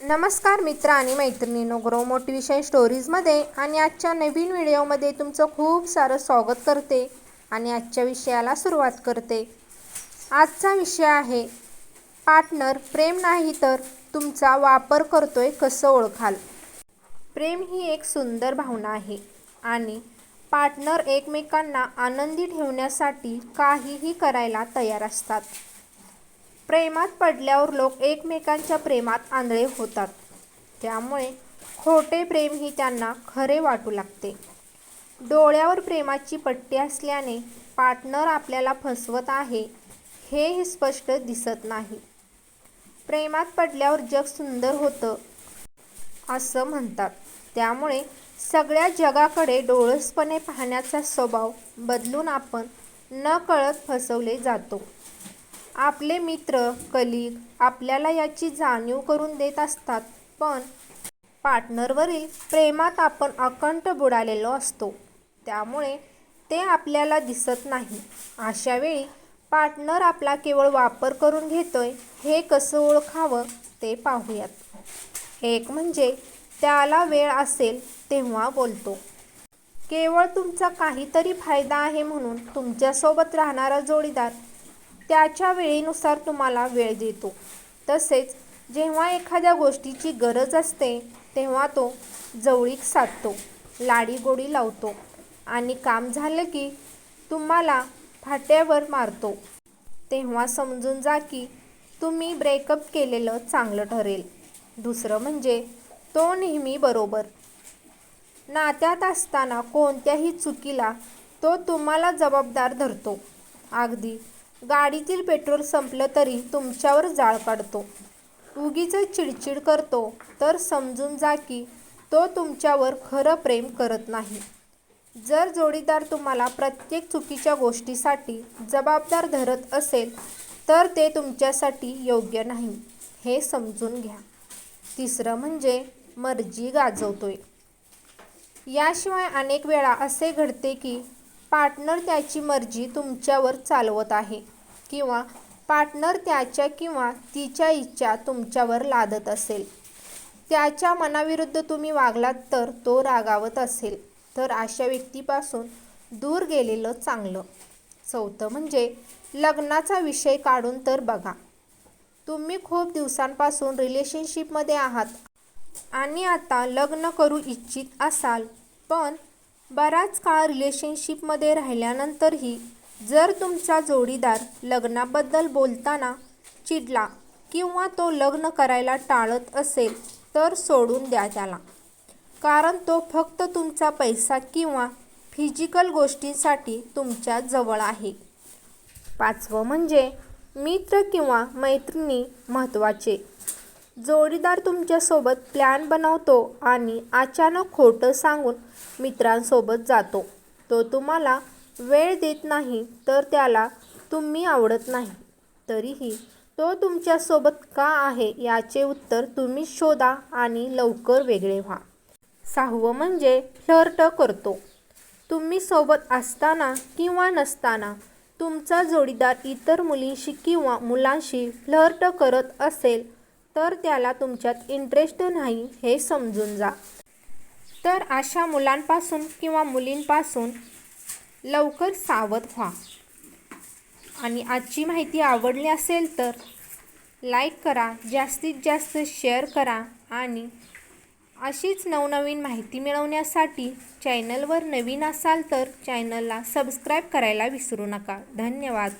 नमस्कार मित्र आणि मैत्रिणींनो ग्रो मोटिवेशन स्टोरीजमध्ये आणि आजच्या नवीन व्हिडिओमध्ये तुमचं खूप सारं स्वागत करते आणि आजच्या विषयाला सुरुवात करते. आजचा विषय आहे पार्टनर प्रेम नाही तर तुमचा वापर करतोय कसं ओळखाल? प्रेम ही एक सुंदर भावना आहे आणि पार्टनर एकमेकांना आनंदी ठेवण्यासाठी काहीही करायला तयार असतात. प्रेमात पडल्यावर लोक एकमेकांच्या प्रेमात आंधळे होतात. त्यामुळे खोटे प्रेम ही त्यांना खरे वाटू लागते. डोळ्यावर प्रेमाची पट्टी असल्याने पार्टनर आपल्याला फसवत आहे हेही स्पष्ट दिसत नाही. प्रेमात पडल्यावर जग सुंदर होतं असं म्हणतात. त्यामुळे सगळ्या जगाकडे डोळसपणे पाहण्याचा स्वभाव बदलून आपण न कळत फसवले जातो. आपले मित्र कलीग आपल्याला याची जाणीव करून देत असतात पण पार्टनरवरील प्रेमात आपण अकंठ बुडालेलो असतो. त्यामुळे ते आपल्याला दिसत नाही. अशा वेळी पार्टनर आपला केवळ वापर करून घेतोय हे कसं ओळखावं ते पाहूयात. एक म्हणजे त्याला वेळ असेल तेव्हा बोलतो. केवळ तुमचा काहीतरी फायदा आहे म्हणून तुमच्यासोबत राहणारा जोडीदार त्याच्या वेळेनुसार तुम्हाला वेळ देतो. तसेच जेव्हा एखाद्या गोष्टीची गरज असते तेव्हा तो जवळीक साधतो लाडीगोडी लावतो आणि काम झालं की तुम्हाला फाट्यावर मारतो. तेव्हा समजून जा की तुम्ही ब्रेकअप केलेलं चांगलं ठरेल. दुसरं म्हणजे तो नेहमी बरोबर. नात्यात असताना कोणत्याही चुकीला तो तुम्हाला जबाबदार धरतो. अगदी गाडीतील पेट्रोल संपलं तरी तुमच्यावर जाळ काढतो उगीच चिडचिड करतो तर समजून जा की तो तुमच्यावर खरं प्रेम करत नाही. जर जोडीदार तुम्हाला प्रत्येक चुकीच्या गोष्टीसाठी जबाबदार धरत असेल तर ते तुमच्यासाठी योग्य नाही हे समजून घ्या. तिसरं म्हणजे मर्जी गाजवतोय. याशिवाय अनेक वेळा असे घडते की पार्टनर त्याची मर्जी तुमच्यावर चालवत आहे किंवा पार्टनर त्याच्या किंवा तिच्या इच्छा तुमच्यावर लादत असेल. त्याच्या मनाविरुद्ध तुम्ही वागलात तर तो रागावत असेल. तर अशा व्यक्तीपासून दूर गेलेलं चांगलं. चौथं म्हणजे लग्नाचा विषय काढून तर बघा. तुम्ही खूप दिवसांपासून रिलेशनशिपमध्ये आहात आणि आता लग्न करू इच्छित असाल पण बराच काळ रिलेशनशिपमध्ये राहिल्यानंतरही जर तुमचा जोडीदार लग्नाबद्दल बोलताना चिडला किंवा तो लग्न करायला टाळत असेल तर सोडून द्या त्याला. कारण तो फक्त तुमचा पैसा किंवा फिजिकल गोष्टींसाठी तुमच्या जवळ आहे. पाचवं म्हणजे मित्र किंवा मैत्रिणी महत्त्वाचे. जोडीदार तुमच्यासोबत प्लॅन बनवतो आणि अचानक खोटं सांगून मित्रांसोबत जातो. तो तुम्हाला वेळ देत नाही तर त्याला तुम्ही आवडत नाही. तरीही तो तुमच्यासोबत का आहे याचे उत्तर तुम्ही शोधा आणि लवकर वेगळे व्हा. सहावं म्हणजे फ्लर्ट करतो. तुम्ही सोबत असताना किंवा नसताना तुमचा जोडीदार इतर मुलींशी किंवा मुलांशी फ्लर्ट करत असेल तर त्याला तुमच्यात इंटरेस्ट नाही हे समजून जा. तर अशा मुलांपासून किंवा मुलींपासून लवकर सावध व्हा. आणि आजची माहिती आवडली असेल तर लाईक करा जास्तीत जास्त शेअर करा आणि अशीच नवनवीन माहिती मिळवण्यासाठी चॅनलवर नवीन असाल तर चॅनलला सबस्क्राईब करायला विसरू नका. धन्यवाद.